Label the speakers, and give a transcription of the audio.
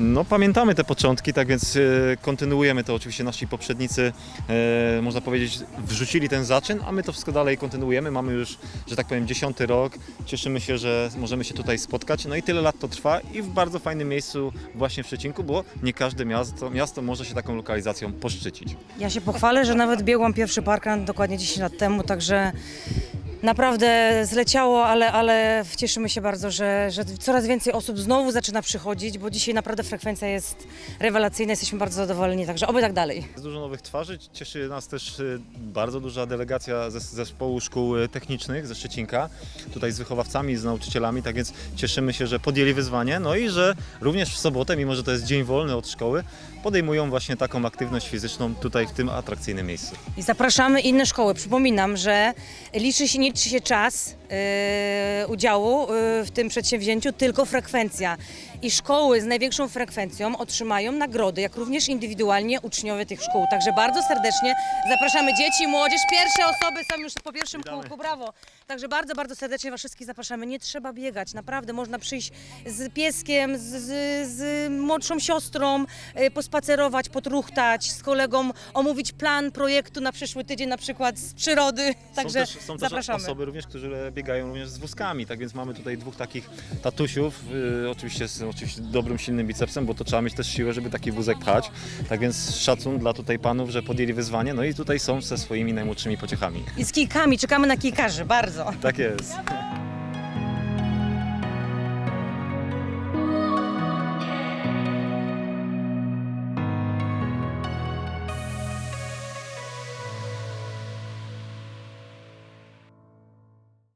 Speaker 1: No, pamiętamy te początki, tak więc e, kontynuujemy to. Oczywiście nasi poprzednicy, e, można powiedzieć, wrzucili ten zaczyn, a my to wszystko dalej kontynuujemy. Mamy już, że tak powiem, dziesiąty rok. Cieszymy się, że możemy się tutaj spotkać. No i tyle lat to trwa i w bardzo fajnym miejscu właśnie w Szczecinku, bo nie każde miasto, miasto może się taką lokalizacją poszczycić.
Speaker 2: Ja się pochwalę, że nawet biegłam pierwszy parkan dokładnie 10 lat temu, także naprawdę zleciało, ale, ale cieszymy się bardzo, że, że coraz więcej osób znowu zaczyna przychodzić, bo dzisiaj naprawdę frekwencja jest rewelacyjna, jesteśmy bardzo zadowoleni, także oby tak dalej.
Speaker 1: Jest dużo nowych twarzy. Cieszy nas też y, bardzo duża delegacja ze zespołu szkół y, technicznych ze Szczecinka, tutaj z wychowawcami, z nauczycielami, tak więc cieszymy się, że podjęli wyzwanie, no i że również w sobotę, mimo że to jest dzień wolny od szkoły, podejmują właśnie taką aktywność fizyczną tutaj w tym atrakcyjnym miejscu.
Speaker 2: I zapraszamy inne szkoły. Przypominam, że liczy się, nie liczy się czas yy, udziału yy, w tym przedsięwzięciu, tylko frekwencja. I szkoły z największą frekwencją otrzymają nagrody, jak również indywidualnie uczniowie tych szkół. Także bardzo serdecznie zapraszamy dzieci, młodzież. Pierwsze osoby są już po pierwszym kółku, brawo. Także bardzo, bardzo serdecznie Was wszystkich zapraszamy. Nie trzeba biegać, naprawdę można przyjść z pieskiem, z, z, z młodszą siostrą, y, pospacerować, potruchtać z kolegą, omówić plan projektu na przyszły tydzień, na przykład z przyrody. Także
Speaker 1: są też, są też
Speaker 2: zapraszamy.
Speaker 1: Osoby również, które biegają również z wózkami, tak więc mamy tutaj dwóch takich tatusiów, y, oczywiście z oczywiście dobrym, silnym bicepsem, bo to trzeba mieć też siłę, żeby taki wózek pchać. Tak więc szacun dla tutaj panów, że podjęli wyzwanie, no i tutaj są ze swoimi najmłodszymi pociechami.
Speaker 2: I z kijkami, czekamy na kijkarzy, bardzo.
Speaker 1: Tak jest.